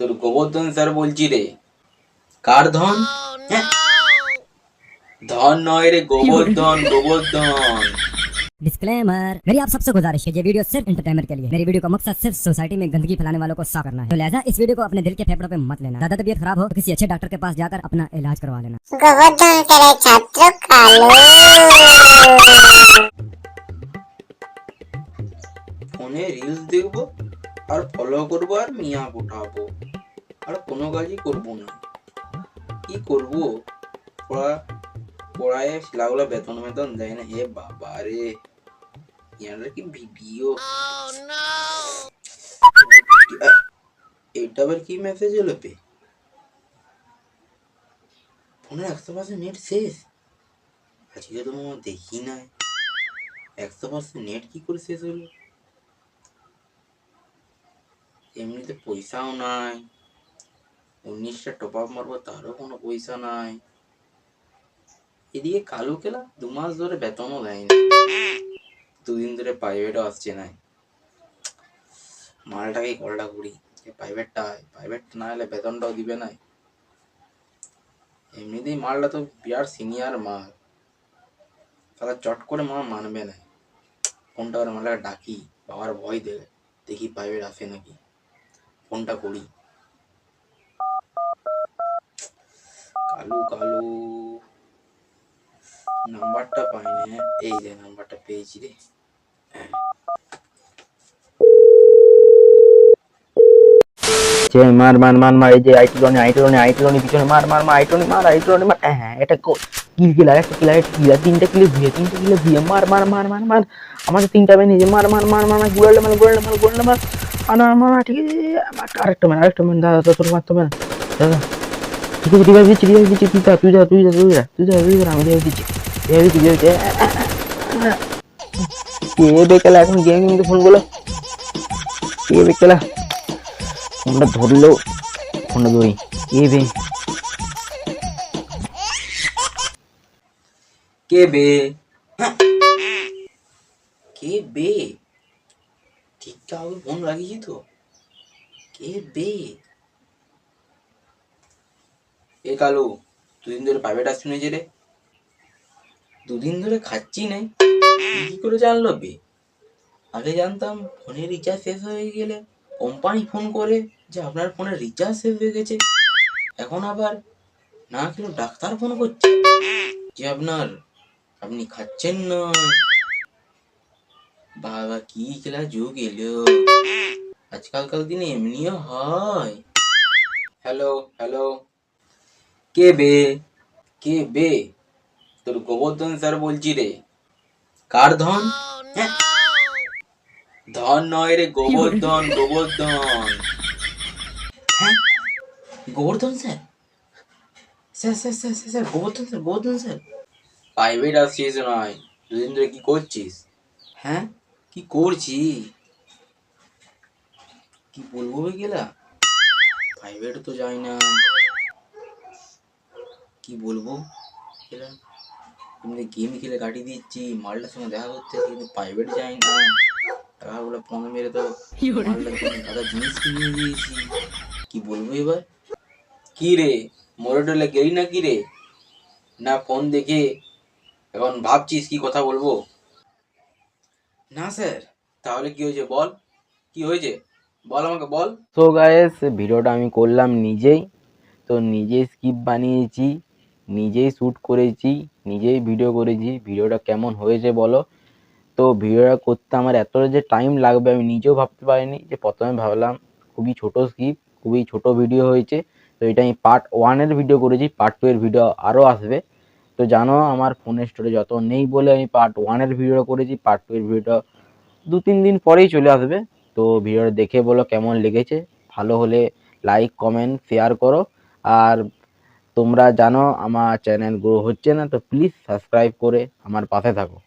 তোর গোবর্ধন স্যার বলছি রে কার ধন হ্যাঁ? ধন নয় রে গোবর্ধন গোবর্ধন डिस्क्लेमर मेरी आप सबसे गुजारिश है ये वीडियो सिर्फ एंटरटेनमेंट के लिए है। मेरी वीडियो का मकसद सिर्फ सोसाइटी में गंदगी फैलाने वालों को साफ करना है तो लिहाजा इस वीडियो को अपने दिल के फेफड़ों पे मत लेना ज्यादा तबीयत खराब हो तो किसी अच्छे डॉक्टर के पास जाकर अपना इलाज करवा लेना গোবর্ধন স্যারের ছাত্র কালু ফোনে রিলস দেখবো আর ফলো করবো আর মিয়া উঠাবো আর কোনো কাজই করব না। কি করব? পড়া পড়ায় লাগল বেতন বেতন দেয় না। হে বাবা রে। ইয়ারা কি ভিডিও? এটা আবার কি মেসেজ এলো পে ফোনের একশো পার্সেন্ট নেট শেষ। আজকে তো হয় দেখি নাই। একশো পার্সেন্ট নেট কি করে শেষ হলো? এমনিতে পয়সাও নাই। উনিশটা টপ আপ মারবো, তারও কোনো পয়সা নাই। এদিকে কালু কেলা দু মাস ধরে বেতনও দেয়নি দুদিন ধরে প্রাইভেটও আসছে নাই মালটাকে কলটা করি যে প্রাইভেটটা প্রাইভেট না হলে বেতনটাও দিবে না। এমনিতেই মালটা তো বিরাট সিনিয়র মাল। তারা চট করে মা মানবে না। ফোনটা করে মালটাকে ডাকি, বাবার ভয় দেবে। দেখি প্রাইভেট আসে নাকি। ফোনটা করি কালু কালু নাম্বারটা পাই এই যে নাম্বারটা পেয়েছি রে মার মার মার মার এই যে আইটলনি আইটলনি আইটলনি পিছনে মার মার মার আইটলনি মার আইটলনি মার হ্যাঁ এটা কিল কিলার একটা কিলার একটা কিলার তিনটা কিলে ভুয়ে তিনটা কিলে ভুয়ে মার মার মার মার মার আমাদের তিনটা বেনে যে মার মার মার মার মার গুলালে মার গুলালে মার গুলালে মার আর মার ঠিক আছে আরেকটা ম্যান আরেকটা ম্যান দাদা তোর মারতে ম্যান দাদা ঠিক আছে দিচ্ছি রিভাইভ দিচ্ছি তুই যা তুই যা তুই যা তুই যা তুই যা তুই যা আমি রিভাইভ দিচ্ছি রিভাইভ দিচ্ছি রিভাইভ দিচ্ছি কে বেকেলা এখন গেম কিন্তু ফোনগুলো কে বেকেলা ফোনটা ধরলেও ফোনটা ধরি এ বে কে বে। কে বে ঠিকঠাক ফোন লাগিয়েছি তো। কে বে এ কালু, দুদিন ধরে প্রাইভেট আসছি না রে দুদিন ধরে খাচ্ছি নাই। কি করে জানলো বে? আগে জানতাম ফোনের রিচার্জ শেষ হয়ে গেলে কোম্পানি ফোন করে যে আপনার ফোনের রিচার্জ শেষ হয়ে গেছে। এখন আবার না কেন ডাক্তার ফোন করছে। যে আপনার, আপনি খাচ্ছেন না। বাবা, কি খেলা যুগ এলো। আজকালকার দিনে এমনিও হয়। হ্যালো হ্যালো কে বে? কে বে? তোর গোবর্ধন স্যার বলছি রে। কার ধন? হ্যাঁ? ধন নয় রে গোবর্ধন গোবর্ধন। হ্যাঁ? Gobardhan sir? Sir sir sir sir sir Gobardhan sir Gobardhan sir. Private আসছিস নয়। দুদিন ধরে কি করছিস? হ্যাঁ? কি করছি? কি বলব গেলা? প্রাইভেট তো যাই না। কি বলব? গেলা এমনি গেম খেলে কাটিয়ে দিচ্ছি মালটার সঙ্গে দেখা করতে কিন্তু প্রাইভেট যাই না টাকাগুলো ফোন মেরে তো দাদা জিনিস কিনে দিয়েছি। কি বলব এবার? কি রে মোড়ে টোলে গেলি না কি রে? না ফোন দেখে এখন ভাবছিস কি কথা বলব? না স্যার তাহলে কি হয়েছে বল? কি হয়েছে? বল আমাকে বল। সো গায়েস ভিডিওটা আমি করলাম নিজেই। তো নিজেই স্কিপ বানিয়েছি। নিজেই শ্যুট করেছি, নিজেই ভিডিও করেছি ভিডিওটা কেমন হয়েছে বলো? তো ভিডিওটা করতে আমার এতটা যে টাইম লাগবে আমি নিজেও ভাবতে পারিনি যে প্রথমে ভাবলাম খুবই ছোট স্কিপ খুবই ছোট ভিডিও হয়েছে, তো এটা আমি পার্ট ওয়ানের ভিডিও করেছি পার্ট টু এর ভিডিও আরও আসবে। তো জানো আমার ফোনের স্টোরে যত নেই বলে আমি পার্ট ওয়ানের ভিডিওটা করেছি পার্ট টু এর ভিডিওটা দু তিন দিন পরেই চলে আসবে। তো ভিডিওটা দেখে বলো কেমন লেগেছে, ভালো হলে লাইক কমেন্ট শেয়ার করো। আর তোমরা জানো আমার চ্যানেল গ্রো হচ্ছে না তো প্লিজ সাবস্ক্রাইব করে আমার পাশে থাকো।